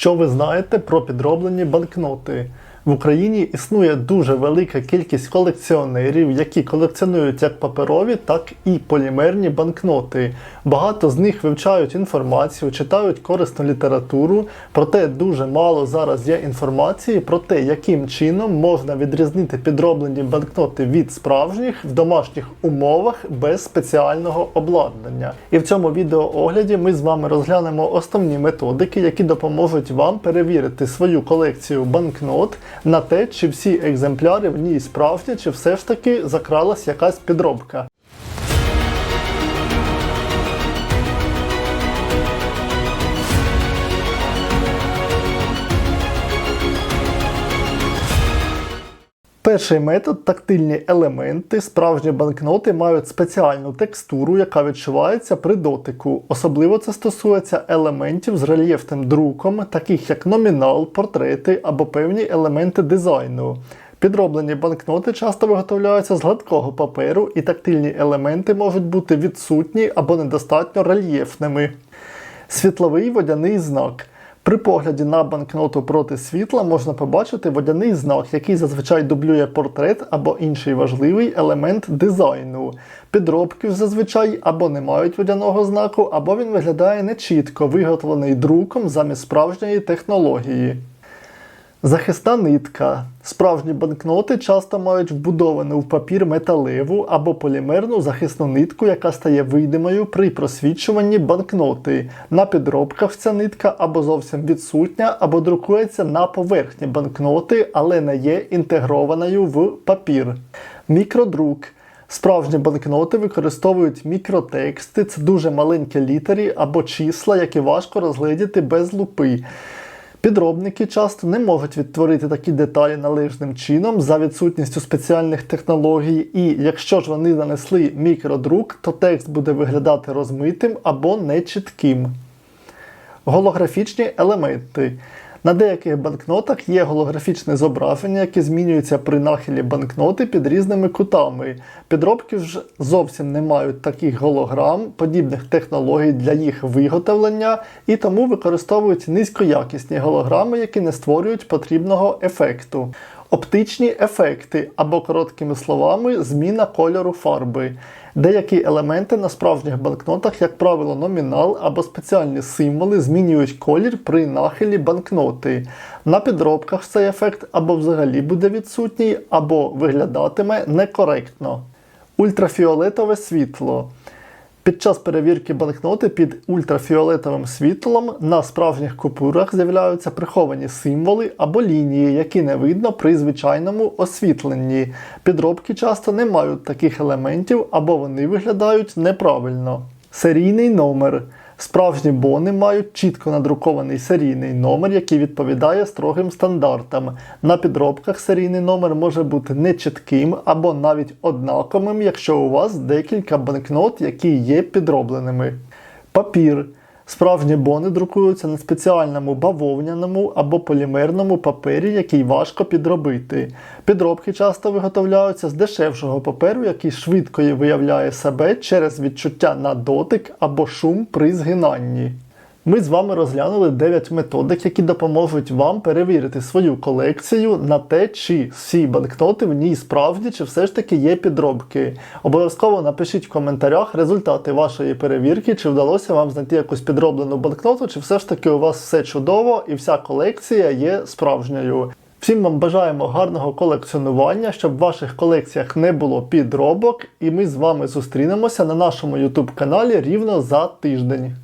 Що ви знаєте про підроблені банкноти? В Україні існує дуже велика кількість колекціонерів, які колекціонують як паперові, так і полімерні банкноти. Багато з них вивчають інформацію, читають корисну літературу, проте дуже мало зараз є інформації про те, яким чином можна відрізнити підроблені банкноти від справжніх в домашніх умовах без спеціального обладнання. І в цьому відеоогляді ми з вами розглянемо основні методики, які допоможуть вам перевірити свою колекцію банкнот на те, чи всі екземпляри в ній справжні, чи все ж таки закралась якась підробка. Перший метод тактильні елементи. Справжні банкноти мають спеціальну текстуру, яка відчувається при дотику. Особливо це стосується елементів з рельєфним друком, таких як номінал, портрети або певні елементи дизайну. Підроблені банкноти часто виготовляються з гладкого паперу, і тактильні елементи можуть бути відсутні або недостатньо рельєфними. Світловий водяний знак. При погляді на банкноту проти світла можна побачити водяний знак, який зазвичай дублює портрет або інший важливий елемент дизайну. Підробки ж зазвичай або не мають водяного знаку, або він виглядає нечітко, виготовлений друком замість справжньої технології. Захисна нитка. Справжні банкноти часто мають вбудовану в папір металеву або полімерну захисну нитку, яка стає видимою при просвічуванні банкноти. На підробках ця нитка або зовсім відсутня, або друкується на поверхні банкноти, але не є інтегрованою в папір. Мікродрук. Справжні банкноти використовують мікротексти, це дуже маленькі літери або числа, які важко розглядіти без лупи. Підробники часто не можуть відтворити такі деталі належним чином за відсутністю спеціальних технологій, і якщо ж вони нанесли мікродрук, то текст буде виглядати розмитим або нечітким. Голографічні елементи. На деяких банкнотах є голографічне зображення, яке змінюється при нахилі банкноти під різними кутами. Підробки ж зовсім не мають таких голограм, подібних технологій для їх виготовлення, і тому використовують низькоякісні голограми, які не створюють потрібного ефекту. Оптичні ефекти або, короткими словами, зміна кольору фарби. Деякі елементи на справжніх банкнотах, як правило, номінал або спеціальні символи змінюють колір при нахилі банкноти. На підробках цей ефект або взагалі буде відсутній, або виглядатиме некоректно. Ультрафіолетове світло. Під час перевірки банкноти під ультрафіолетовим світлом на справжніх купюрах з'являються приховані символи або лінії, які не видно при звичайному освітленні. Підробки часто не мають таких елементів або вони виглядають неправильно. Серійний номер. Справжні бони мають чітко надрукований серійний номер, який відповідає строгим стандартам. На підробках серійний номер може бути нечітким або навіть однаковим, якщо у вас декілька банкнот, які є підробленими. Папір. Справжні бони друкуються на спеціальному бавовняному або полімерному папері, який важко підробити. Підробки часто виготовляються з дешевшого паперу, який швидко виявляє себе через відчуття на дотик або шум при згинанні. Ми з вами розглянули 9 методик, які допоможуть вам перевірити свою колекцію на те, чи всі банкноти в ній справді, чи все ж таки є підробки. Обов'язково напишіть в коментарях результати вашої перевірки, чи вдалося вам знайти якусь підроблену банкноту, чи все ж таки у вас все чудово і вся колекція є справжньою. Всім вам бажаємо гарного колекціонування, щоб в ваших колекціях не було підробок, і ми з вами зустрінемося на нашому YouTube каналі рівно за тиждень.